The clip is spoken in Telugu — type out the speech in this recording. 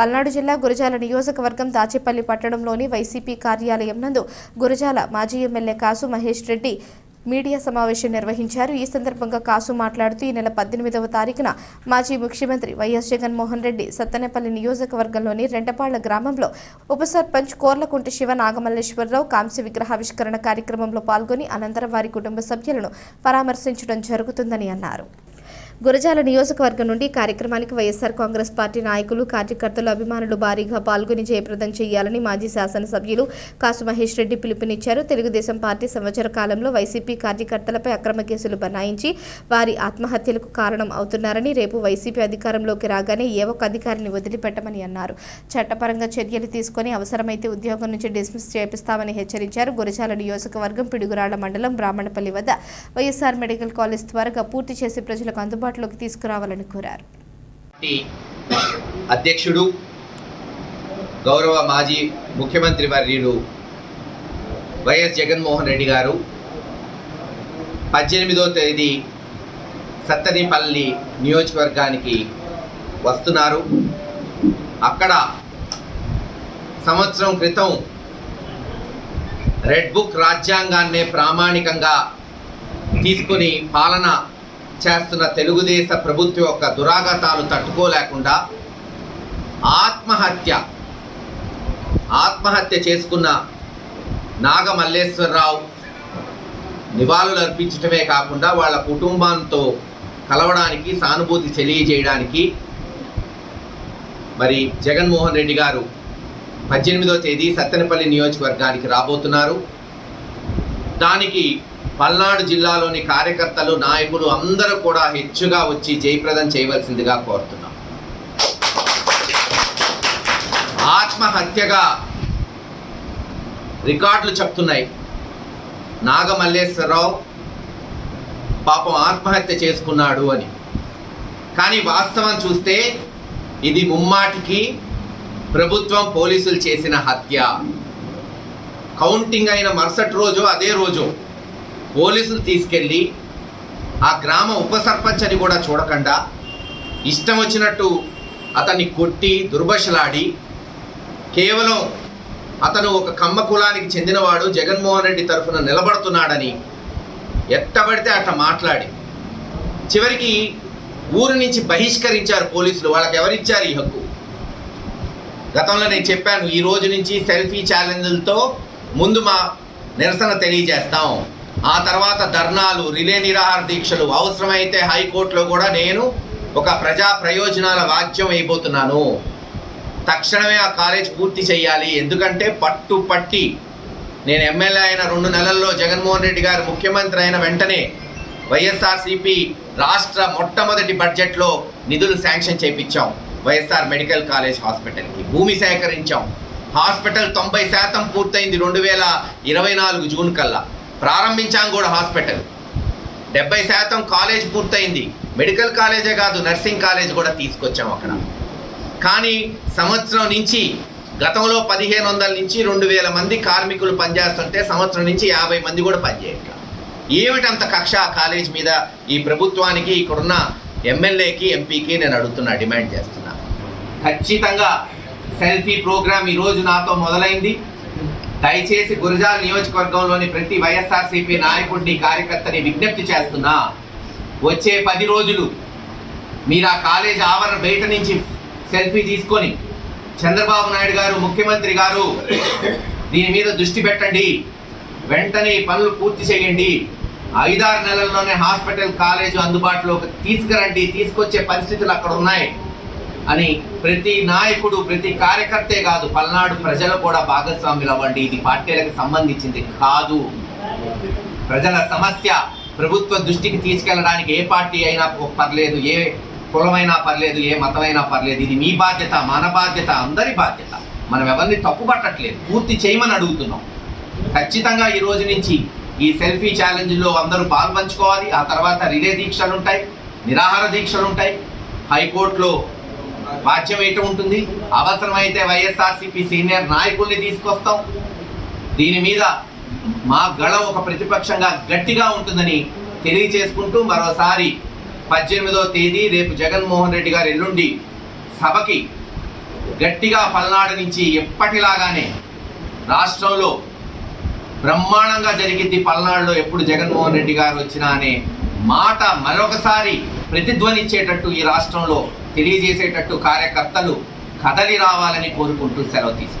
పల్నాడు జిల్లా గురజాల నియోజకవర్గం దాచేపల్లి పట్టణంలోని వైసీపీ కార్యాలయం నందు గురజాల మాజీ ఎమ్మెల్యే కాసు మహేష్ రెడ్డి మీడియా సమావేశం నిర్వహించారు. ఈ సందర్భంగా కాసు మాట్లాడుతూ ఈ నెల పద్దెనిమిదవ తారీఖున మాజీ ముఖ్యమంత్రి వైఎస్ జగన్మోహన్ రెడ్డి సత్తెనపల్లి నియోజకవర్గంలోని రెంటపాళ్ళ గ్రామంలో ఉప సర్పంచ్ కోర్లకుంటి శివ నాగమల్లేశ్వరరావు కాంస్య విగ్రహావిష్కరణ కార్యక్రమంలో పాల్గొని అనంతరం వారి కుటుంబ సభ్యులను పరామర్శించడం జరుగుతుందని అన్నారు. గురజాల నియోజకవర్గం నుండి కార్యక్రమానికి వైఎస్ఆర్ కాంగ్రెస్ పార్టీ నాయకులు కార్యకర్తలు అభిమానులు భారీగా పాల్గొని జయప్రదం చేయాలని మాజీ శాసనసభ్యులు కాసు మహేష్ రెడ్డి పిలుపునిచ్చారు. తెలుగుదేశం పార్టీ సంవత్సర కాలంలో వైసీపీ కార్యకర్తలపై అక్రమ కేసులు బనాయించి వారి ఆత్మహత్యలకు కారణం అవుతున్నారని రేపు వైసీపీ అధికారంలోకి రాగానే ఏ ఒక్క అధికారిని వదిలిపెట్టమని అన్నారు. చట్టపరంగా చర్యలు తీసుకొని అవసరమైతే ఉద్యోగం నుంచి డిస్మిస్ చేపిస్తామని హెచ్చరించారు. గురజాల నియోజకవర్గం పిడుగురాళ్ళ మండలం బ్రాహ్మణపల్లి వద్ద వైఎస్ఆర్ మెడికల్ కాలేజ్ త్వరగా పూర్తి చేసి ప్రజలకు అందుబాటు అందుబాటులోకి తీసుకురావాలని కోరారు. అధ్యక్షుడు గౌరవ మాజీ ముఖ్యమంత్రి వర్యులు వైఎస్ జగన్మోహన్ రెడ్డి గారు పద్దెనిమిదో తేదీ సత్తనిపల్లి నియోజకవర్గానికి వస్తున్నారు. అక్కడ సంవత్సరం క్రితం రెడ్ బుక్ రాజ్యాంగాన్నే ప్రామాణికంగా తీసుకుని పాలన చేస్తున్న తెలుగుదేశ ప్రభుత్వం యొక్క దురాగతాలు తట్టుకోలేకుండా ఆత్మహత్య ఆత్మహత్య చేసుకున్న నాగమల్లేశ్వరరావు నివాళులు అర్పించటమే కాకుండా వాళ్ళ కుటుంబంతో కలవడానికి సానుభూతి తెలియజేయడానికి మరి జగన్మోహన్ రెడ్డి గారు పద్దెనిమిదో తేదీ సత్తెనపల్లి నియోజకవర్గానికి రాబోతున్నారు. దానికి పల్నాడు జిల్లాలోని కార్యకర్తలు నాయకులు అందరూ కూడా హెచ్చుగా వచ్చి జయప్రదం చేయవలసిందిగా కోరుతున్నాం. ఆత్మహత్యగా రికార్డులు చెప్తున్నాయి. నాగమల్లేశ్వరరావు పాపం ఆత్మహత్య చేసుకున్నాడు అని. కానీ వాస్తవం చూస్తే ఇది ముమ్మాటికి ప్రభుత్వం పోలీసులు చేసిన హత్య. కౌంటింగ్ అయిన మరుసటి రోజు అదే రోజు పోలీసులు తీసుకెళ్ళి ఆ గ్రామ ఉప సర్పంచ్ అని కూడా చూడకుండా ఇష్టం వచ్చినట్టు అతన్ని కొట్టి దుర్భషలాడి కేవలం అతను ఒక కమ్మ కులానికి చెందినవాడు జగన్మోహన్ రెడ్డి తరఫున నిలబడుతున్నాడని ఎట్టబడితే అట్లా మాట్లాడి. చివరికి ఊరు నుంచి బహిష్కరించారు పోలీసులు వాళ్ళకి ఎవరిచ్చారు ఈ హక్కు? గతంలో నేను చెప్పాను ఈ రోజు నుంచి సెల్ఫీ ఛాలెంజ్లతో ముందు మా నిరసన తెలియజేస్తాం. ఆ తర్వాత ధర్నాలు రిలే నిరాహార దీక్షలు అవసరమైతే హైకోర్టులో కూడా నేను ఒక ప్రజా ప్రయోజనాల వాక్యం అయిపోతున్నాను తక్షణమే ఆ కాలేజ్ పూర్తి చేయాలి. ఎందుకంటే పట్టు పట్టి నేను ఎమ్మెల్యే అయిన రెండు నెలల్లో జగన్మోహన్ రెడ్డి గారు ముఖ్యమంత్రి అయిన వెంటనే వైఎస్ఆర్సిపి రాష్ట్ర మొట్టమొదటి బడ్జెట్లో నిధులు శాంక్షన్ చేయించాం వైఎస్ఆర్ మెడికల్ కాలేజ్ హాస్పిటల్కి భూమి సేకరించాం. హాస్పిటల్ తొంభై శాతం పూర్తయింది రెండు వేల ఇరవై నాలుగు జూన్ కల్లా. ప్రారంభించాం కూడా హాస్పిటల్. డెబ్బై శాతం కాలేజ్ పూర్తయింది. మెడికల్ కాలేజే కాదు నర్సింగ్ కాలేజ్ కూడా తీసుకొచ్చాం అక్కడ. కానీ సంవత్సరం నుంచి గతంలో పదిహేను వందల నుంచి రెండు వేల మంది కార్మికులు పనిచేస్తుంటే సంవత్సరం నుంచి యాభై మంది కూడా పనిచేయట్ల. ఏమిటంత కక్ష ఆ కాలేజ్ మీద? ఈ ప్రభుత్వానికి ఇక్కడున్న ఎమ్మెల్యేకి ఎంపీకి నేను అడుగుతున్నా డిమాండ్ చేస్తున్నా. ఖచ్చితంగా సెల్ఫీ ప్రోగ్రామ్ ఈరోజు నాతో మొదలైంది. దయచేసి గురజాల నియోజకవర్గంలోని ప్రతి వైఎస్ఆర్సీపీ నాయకుడిని కార్యకర్తని విజ్ఞప్తి చేస్తున్నా. వచ్చే పది రోజులు మీరు ఆ కాలేజ్ ఆవరణ బయట నుంచి సెల్ఫీ తీసుకొని చంద్రబాబు నాయుడు గారు ముఖ్యమంత్రి గారు దీని మీద దృష్టి పెట్టండి. వెంటనే ఈ పనులు పూర్తి చేయండి. ఐదారు నెలల్లోనే హాస్పిటల్ కాలేజ్ అందుబాటులోకి తీసుకురండి. తీసుకొచ్చే పరిస్థితులు అక్కడ ఉన్నాయి. అని ప్రతి నాయకుడు ప్రతి కార్యకర్తే కాదు పల్నాడు ప్రజలు కూడా భాగస్వాములు అవ్వండి. ఇది పార్టీలకు సంబంధించింది కాదు. ప్రజల సమస్య ప్రభుత్వ దృష్టికి తీసుకెళ్ళడానికి ఏ పార్టీ అయినా పర్లేదు ఏ కులమైనా పర్లేదు ఏ మతమైనా పర్లేదు. ఇది మీ బాధ్యత మన బాధ్యత అందరి బాధ్యత. మనం ఎవరిని తప్పు పట్టట్లేదు పూర్తి చేయమని అడుగుతున్నాం. ఖచ్చితంగా ఈ రోజు నుంచి ఈ సెల్ఫీ ఛాలెంజ్లో అందరూ పాల్పంచుకోవాలి. ఆ తర్వాత రిలే దీక్షలు ఉంటాయి నిరాహార దీక్షలు ఉంటాయి హైకోర్టులో వాచ్యం ఎటు ఉంటుంది? అవసరమైతే వైఎస్ఆర్సీపీ సీనియర్ నాయకుల్ని తీసుకొస్తాం. దీని మీద మా గళం ఒక ప్రతిపక్షంగా గట్టిగా ఉంటుందని తెలియచేసుకుంటూ మరోసారి పద్దెనిమిదో తేదీ రేపు జగన్మోహన్ రెడ్డి గారు ఎల్లుండి సభకి గట్టిగా పల్నాడు నుంచి ఎప్పటిలాగానే రాష్ట్రంలో బ్రహ్మాండంగా జరిగింది పల్నాడులో ఎప్పుడు జగన్మోహన్ రెడ్డి గారు వచ్చినా అనే మాట మరొకసారి ప్రతిధ్వనిచ్చేటట్టు ఈ రాష్ట్రంలో తెలియజేసేటట్టు కార్యకర్తలు కదలి రావాలని కోరుకుంటూ సెలవు తీసుకుంటారు